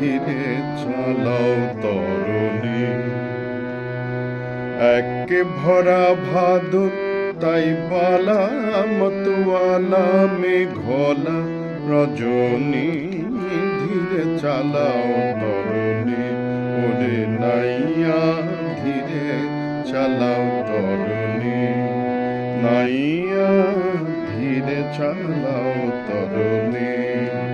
ধীরে চালাও তরণী। একে ভরা ভাদ, তাই বালা মতুয়ালা মেঘলা, রজনী, ধীরে চালাও তরণী। ওরে নাইয়া, ধীরে চালাও তরণী। নাইয়া, ধীরে চালাও তরণী।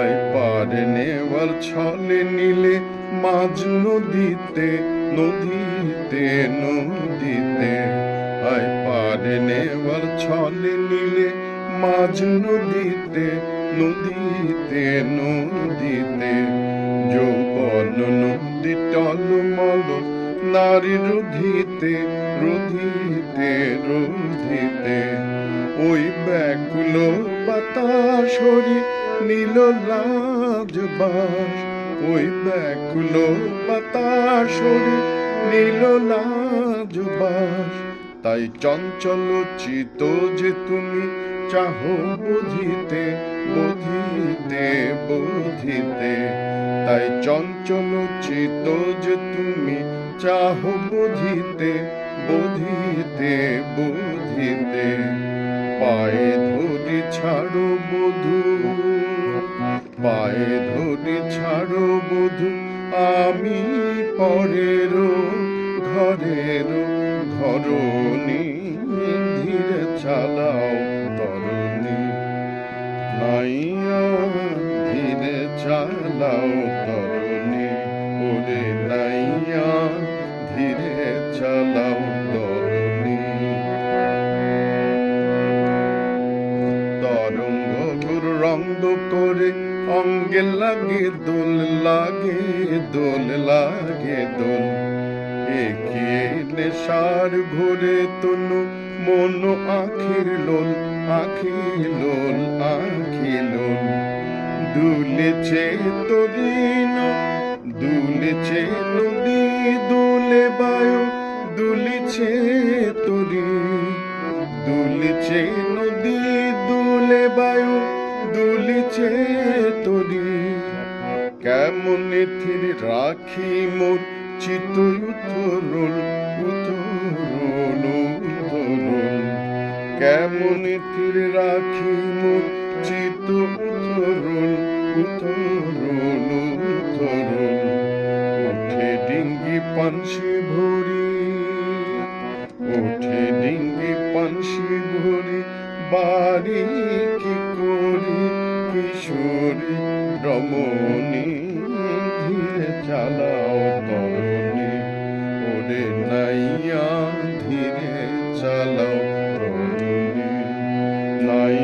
আই পারে নেওয়ার ছলে নিলে মাঝ নদীতে নদীতে নদীতে। আই পারে নেওয়ার ছলে নিলে মাঝ নদীতে নদীতে নদীতে। যৌবন নদী টলমল, নারী রুধিতে রুধিতে রুধিতে। ব্যাকুল বাতাসরি নীল লাজ বাস ওই ব্যাকুল বাতাসরি নীল লাজ বাস তাই চঞ্চল চিত যে তুমি চাহো বুঝিতে বুঝিতে বুঝিতে তাই চঞ্চল চিত যে তুমি চাহো বুঝিতে বুঝিতে বুঝিতে পায়ে ধরি ছাড়ো বধু পায়ে ধরি ছাড়ো বধু আমি পরের ঘরের ঘরণী ধীরে চালাও তরুণী নাইয়া ধীরে চালাও অঙ্গে লাগে দোল লাগে দোল লাগে দোল। একিয়ে নেশার ঘুরে তনু, মন আখির লোল আখি লোল আখি লোল। দুলেছে তরিন, দুলেছে নদী, দুলে বায়ু, দুলিছে তরি। দুলিছে নদী, দুলে বায়ু দুলিছে তরি কেমন থির রাখি মোর চিত উতরুল উতরুল উতরুল। কেমন থির রাখি মোর চিত উতরুল উতরুল উতরুল। উঠে ডিঙ্গি পানসি ভরি উঠে ডিঙ্গি পানসি ভরি, বাড়ি কি কিশোরী রমণী ধীরে চালাও তরণী। ওরে নাইয়া ধীরে চালাও তরণী। নাই